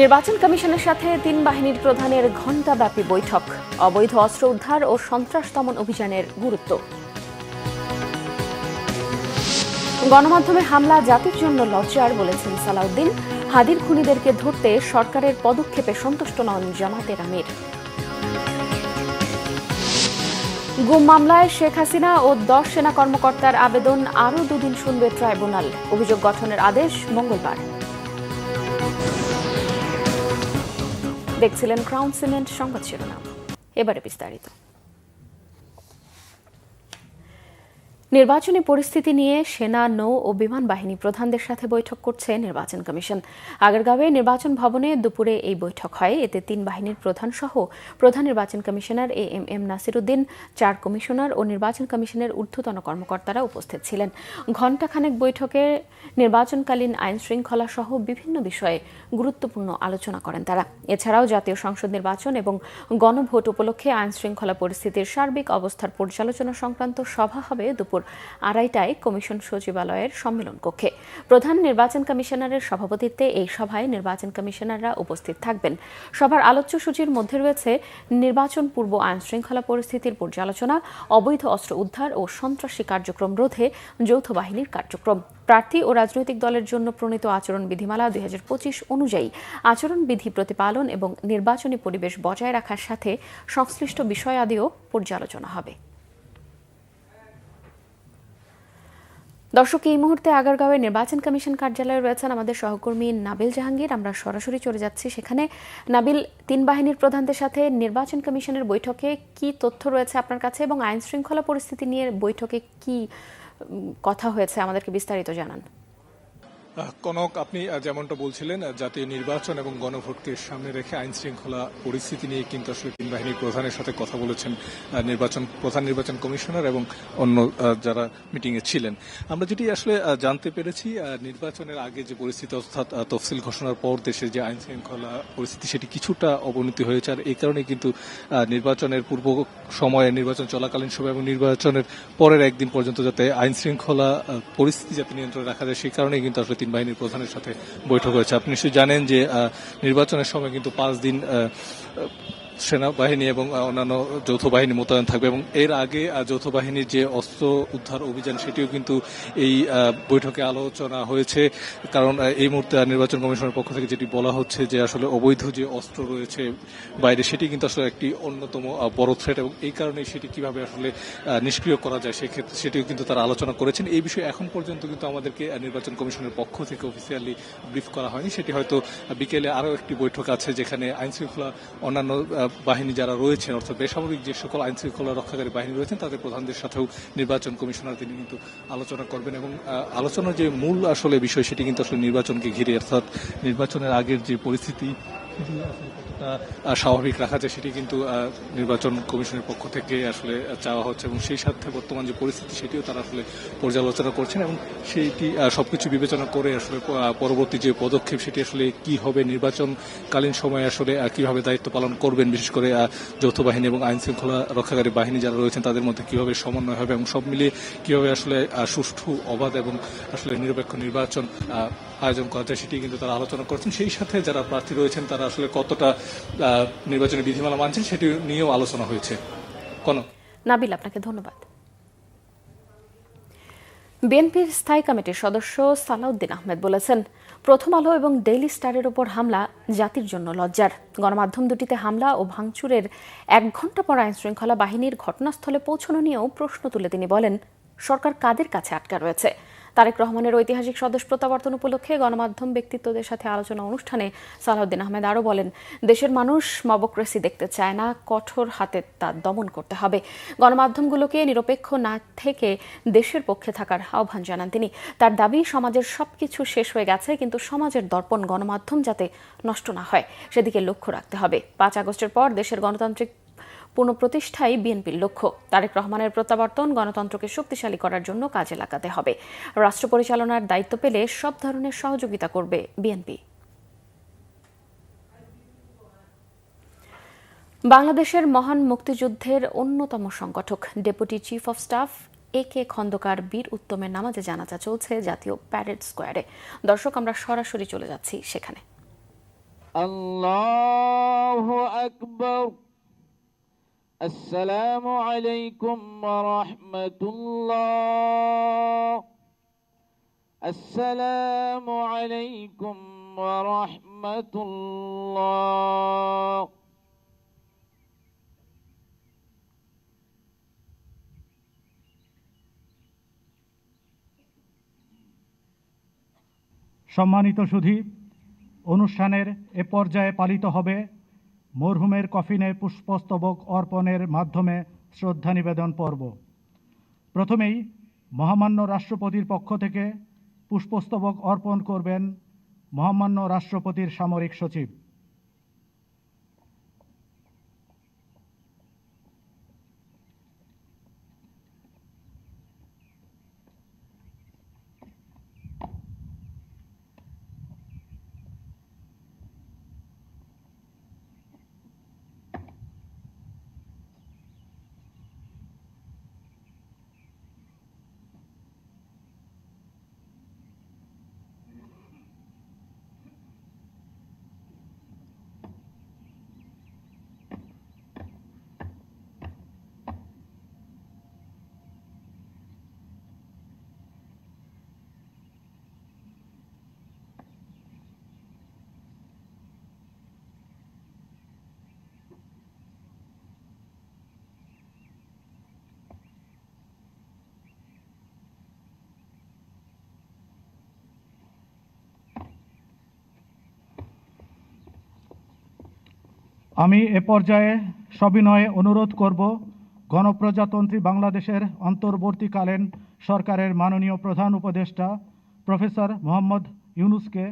নির্বাচন কমিশনের সাথে তিন বাহিনীর প্রধানের ঘণ্টাব্যাপী বৈঠক, অবৈধ অস্ত্র উদ্ধার ও সন্ত্রাস দমন অভিযানের গুরুত্ব। গণমাধ্যমে হামলা, জাতির জন্য লজ্জার বলেছেন সালাউদ্দিন। হাদির খুনিদেরকে ধরতে সরকারের পদক্ষেপে সন্তুষ্ট নন জামাতের আমির। গুম মামলায় শেখ হাসিনা ও দশ সেনা কর্মকর্তার আবেদন আরও দুদিন শুনবে ট্রাইব্যুনাল। অভিযোগ গঠনের আদেশ মঙ্গলবার। দেখছিলেন ক্রাউন সিমেন্ট সংবাদ শিরোনাম। এবারে বিস্তারিত। নির্বাচনী পরিস্থিতি নিয়ে সেনা, নৌ ও বিমান বাহিনী প্রধানদের সাথে বৈঠক করছে নির্বাচন কমিশন। আগারগাঁওয়ে নির্বাচন ভবনে দুপুরে এই বৈঠক হয়। এতে তিন বাহিনীর প্রধান সহ প্রধান নির্বাচন commissioner A M M Nasiruddin, চার কমিশনার ও নির্বাচন কমিশনের ঊর্ধ্বতন কর্মকর্তারা উপস্থিত ছিলেন। ঘণ্টাখানেক বৈঠকে নির্বাচনকালীন আইন শৃঙ্খলা সহ বিভিন্ন বিষয়ে গুরুত্বপূর্ণ আলোচনা করেন তারা। এছাড়াও জাতীয় সংসদ নির্বাচন এবং গণভোট উপলক্ষে আইন শৃঙ্খলা পরিস্থিতির সার্বিক অবস্থার পর্যালোচনা সংক্রান্ত সভা হবে দুপুর। আড়াইটায় কমিশন সচিবালয়ের সম্মেলন কক্ষে। প্রধান নির্বাচন কমিশনারের সভাপতিত্বে এই সভায় নির্বাচন কমিশনাররা উপস্থিত থাকবেন। সভার আলোচ্য সূচির মধ্যে রয়েছে নির্বাচন পূর্ব আইন শৃঙ্খলা পরিস্থিতির পর্যালোচনা, অবৈধ অস্ত্র উদ্ধার ও সন্ত্রাসী কার্যক্রম রোধে যৌথ বাহিনীর কার্যক্রম। প্রার্থী ও রাজনৈতিক দলের জন্য প্রণীত আচরণ বিধিমালা দুই হাজার পঁচিশ অনুযায়ী আচরণবিধি প্রতিপালন এবং নির্বাচনী পরিবেশ বজায় রাখার সাথে সংশ্লিষ্ট বিষয়াদিও পর্যালোচনা হবে। দর্শক, এই মুহূর্তে আগারগাঁওয়ের নির্বাচন কমিশন কার্যালয়ে রয়েছেন আমাদের সহকর্মী নাবিল জাহাঙ্গীর। আমরা সরাসরি চলে যাচ্ছি সেখানে। নাবিল, তিন বাহিনীর প্রধানদের সাথে নির্বাচন কমিশনের বৈঠকে কি তথ্য রয়েছে আপনার কাছে এবং আইন শৃঙ্খলা পরিস্থিতি নিয়ে বৈঠকে কি কথা হয়েছে আমাদেরকে বিস্তারিত জানান। কনক, আপনি যেমনটা বলছিলেন জাতীয় নির্বাচন এবং গণভোটকে সামনে রেখে আইন শৃঙ্খলা পরিস্থিতি নিয়ে কিন্তু আসলে তিন বাহিনীর প্রধানের সাথে কথা বলেছেন নির্বাচন, প্রধান নির্বাচন কমিশনার এবং অন্য যারা মিটিং এ ছিলেন। আমরা যেটি আসলে জানতে পেরেছি নির্বাচনের আগে যে পরিস্থিতি, অর্থাৎ তফসিল ঘোষণার পর দেশের যে আইন শৃঙ্খলা পরিস্থিতি, সেটি কিছুটা অবনতি হয়েছে। আর এই কারণে কিন্তু নির্বাচনের পূর্ব সময়ে নির্বাচন চলাকালীন সময় এবং নির্বাচনের পরের একদিন পর্যন্ত যাতে আইন শৃঙ্খলা পরিস্থিতি যাতে নিয়ন্ত্রণে রাখা যায়, সেই কারণেই কিন্তু আসলে তিন বাহিনীর প্রধানের সাথে বৈঠক হয়েছে। আপনি নিশ্চয়ই জানেন যে নির্বাচনের সময় কিন্তু পাঁচ দিন সেনাবাহিনী এবং অন্যান্য যৌথ বাহিনী মোতায়েন থাকবে এবং এর আগে যৌথ বাহিনীর যে অস্ত্র উদ্ধার অভিযান, সেটিও কিন্তু এই বৈঠকে আলোচনা হয়েছে। কারণ এই মুহূর্তে নির্বাচন কমিশনের পক্ষ থেকে যেটি বলা হচ্ছে যে আসলে অবৈধ যে অস্ত্র রয়েছে বাইরে, সেটি কিন্তু আসলে একটি অন্যতম বড় থ্রেট এবং এই কারণে সেটি কীভাবে আসলে নিষ্ক্রিয় করা যায়, সেক্ষেত্রে সেটিও কিন্তু তারা আলোচনা করেছেন। এই বিষয়ে এখন পর্যন্ত কিন্তু আমাদেরকে নির্বাচন কমিশনের পক্ষ থেকে অফিসিয়ালি ব্রিফ করা হয়নি। সেটি হয়তো বিকেলে আরও একটি বৈঠক আছে যেখানে আইনশৃঙ্খলা অন্যান্য বাহিনী যারা রয়েছেন, অর্থাৎ বেসামরিক যে সকল আইন শৃঙ্খলা রক্ষাকারী বাহিনী রয়েছেন, তাদের প্রধানদের সাথেও নির্বাচন কমিশনার তিনি কিন্তু আলোচনা করবেন এবং আলোচনার যে মূল আসলে বিষয় সেটি কিন্তু আসলে নির্বাচনকে ঘিরে, অর্থাৎ নির্বাচনের আগের যে পরিস্থিতি স্বাভাবিক রাখা যায় সেটি কিন্তু নির্বাচন কমিশনের পক্ষ থেকে আসলে চাওয়া হচ্ছে এবং সেই সাথে বর্তমান যে পরিস্থিতি সেটিও তারা আসলে পর্যালোচনা করছেন এবং সেইটি সবকিছু বিবেচনা করে আসলে পরবর্তী যে পদক্ষেপ সেটি আসলে কি হবে, নির্বাচনকালীন সময়ে আসলে কীভাবে দায়িত্ব পালন করবেন, বিশেষ করে যৌথ বাহিনী এবং আইন শৃঙ্খলা রক্ষাকারী বাহিনী যারা রয়েছেন তাদের মধ্যে কীভাবে সমন্বয় হবে এবং সব মিলিয়ে কীভাবে আসলে সুষ্ঠু, অবাধ এবং আসলে নিরপেক্ষ নির্বাচন আয়োজন করা যায় সেটি কিন্তু তারা আলোচনা করছেন। সেই সাথে যারা প্রার্থী রয়েছেন, তারা আসলে কতটা নির্বাচনী বিধিমালা মানছেন সেটি নিয়েও আলোচনা হয়েছে। কোন নাবিল, আপনাকে ধন্যবাদ। বিএনপির স্থায়ী কমিটির সদস্য সালাউদ্দিন আহমেদ বলেছেন, প্রথম আলো এবং ডেইলি স্টারের ওপর হামলা জাতির জন্য লজ্জার। গণমাধ্যম দুটিতে হামলা ও ভাঙচুরের এক ঘণ্টা পর আইন শৃঙ্খলা বাহিনীর ঘটনাস্থলে পৌঁছানো নিয়েও প্রশ্ন তুলে তিনি বলেন, সরকার কাদের কাছে আটকা রয়েছে? তারেক রহমানের ঐতিহাসিক স্বদেশ প্রত্যাবর্তন উপলক্ষে গণমাধ্যম ব্যক্তিত্বদের সাথে আলোচনা অনুষ্ঠানে সালাউদ্দিন আহমেদ আরও বলেন, দেশের মানুষ মবক্রেসি দেখতে চায় না, কঠোর হাতে তা দমন করতে হবে। গণমাধ্যমগুলোকে নিরপেক্ষ না থেকে দেশের পক্ষে থাকার আহ্বান জানান তিনি। তার দাবি, সমাজের সবকিছু শেষ হয়ে গেছে, কিন্তু সমাজের দর্পণ গণমাধ্যম যাতে নষ্ট না হয়, সেদিকে লক্ষ্য রাখতে হবে। পাঁচ আগস্টের পর দেশের গণতান্ত্রিক পুনঃপ্রতিষ্ঠাই বিএনপির লক্ষ্য। তারেক রহমানের প্রত্যাবর্তন গণতন্ত্রকে শক্তিশালী করার জন্য কাজে লাগাতে হবে। রাষ্ট্র পরিচালনার দায়িত্ব পেলে সব ধরনের সহযোগিতা করবে বিএনপি। বাংলাদেশের মহান মুক্তিযুদ্ধের অন্যতম সংগঠক, deputy chief of staff A K Khandakar বীর উত্তমের নামাজে জানাজা চলছে জাতীয় প্যারেড স্কোয়ারে দর্শক, আমরা সরাসরি চলে যাচ্ছি সেখানে। আল্লাহ আকবর। السلام عليكم ورحمة الله السلام عليكم ورحمة الله সম্মানিত সুধী অনুষ্ঠানের এ পর্যায়ে পালিত হবে মরহুমের কফিনে পুষ্পস্তবক অর্পণের মাধ্যমে শ্রদ্ধা নিবেদন পর্ব। প্রথমেই মহামান্য রাষ্ট্রপতির পক্ষ থেকে পুষ্পস্তবক অর্পণ করবেন মহামান্য রাষ্ট্রপতির সামরিক সচিব। আমি এ পর্যায়ে সবিনয়ে অনুরোধ করব গণপ্রজাতন্ত্রী বাংলাদেশের অন্তর্বর্তীকালীন সরকারের মাননীয় প্রধান উপদেষ্টা প্রফেসর মোহাম্মদ ইউনুসকে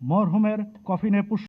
মরহুমের কফিনে পুষ্প